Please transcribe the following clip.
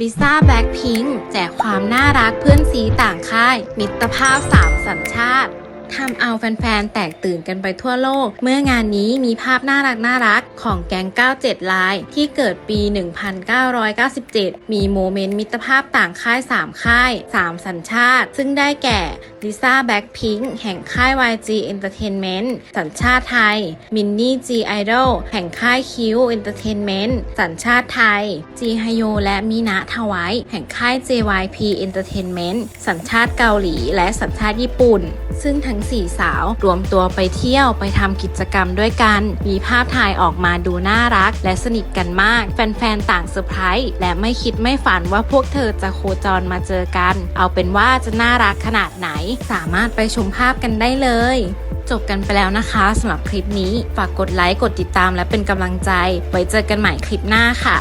ลิซ่าแบล็คพิงค์แจกความน่ารักเพื่อนสีต่างค่าย มิตรภาพสามสัญชาติ ทำเอาแฟนๆ แตกตื่นกันไปทั่วโลก เมื่องานนี้มีภาพน่ารักน่ารักของแก๊ง 97 ลาย ที่เกิดปี 1997 มีโมเมนต์มิตรภาพต่างค่าย 3 ค่าย 3 สัญชาติ ซึ่งได้แก่ลิซ่าแบล็คพิงค์แห่งค่าย YG Entertainment สัญชาติไทย มินนี่ G Idol แห่งค่าย Q Entertainment สัญชาติไทย จีฮโยและมินะทวายแห่งค่าย JYP Entertainment สัญชาติเกาหลีและสัญชาติญี่ปุ่น ซึ่งทั้ง4สาวรวมตัวไปเที่ยวไปทำกิจกรรมด้วยกัน มีภาพถ่ายออกมาดูน่ารัก และสนิทกันมาก แฟนๆ ต่างเซอร์ไพรส์และไม่คิดไม่ฝันว่าพวกเธอจะโคจรมาเจอกัน เอาเป็นว่าจะน่ารักขนาดไหน สามารถไปชมภาพกันได้เลยจบกันไปแล้วนะคะสำหรับคลิปนี้ ฝากกดไลค์ กดติดตามและเป็นกำลังใจ ไว้เจอกันใหม่คลิปหน้าค่ะ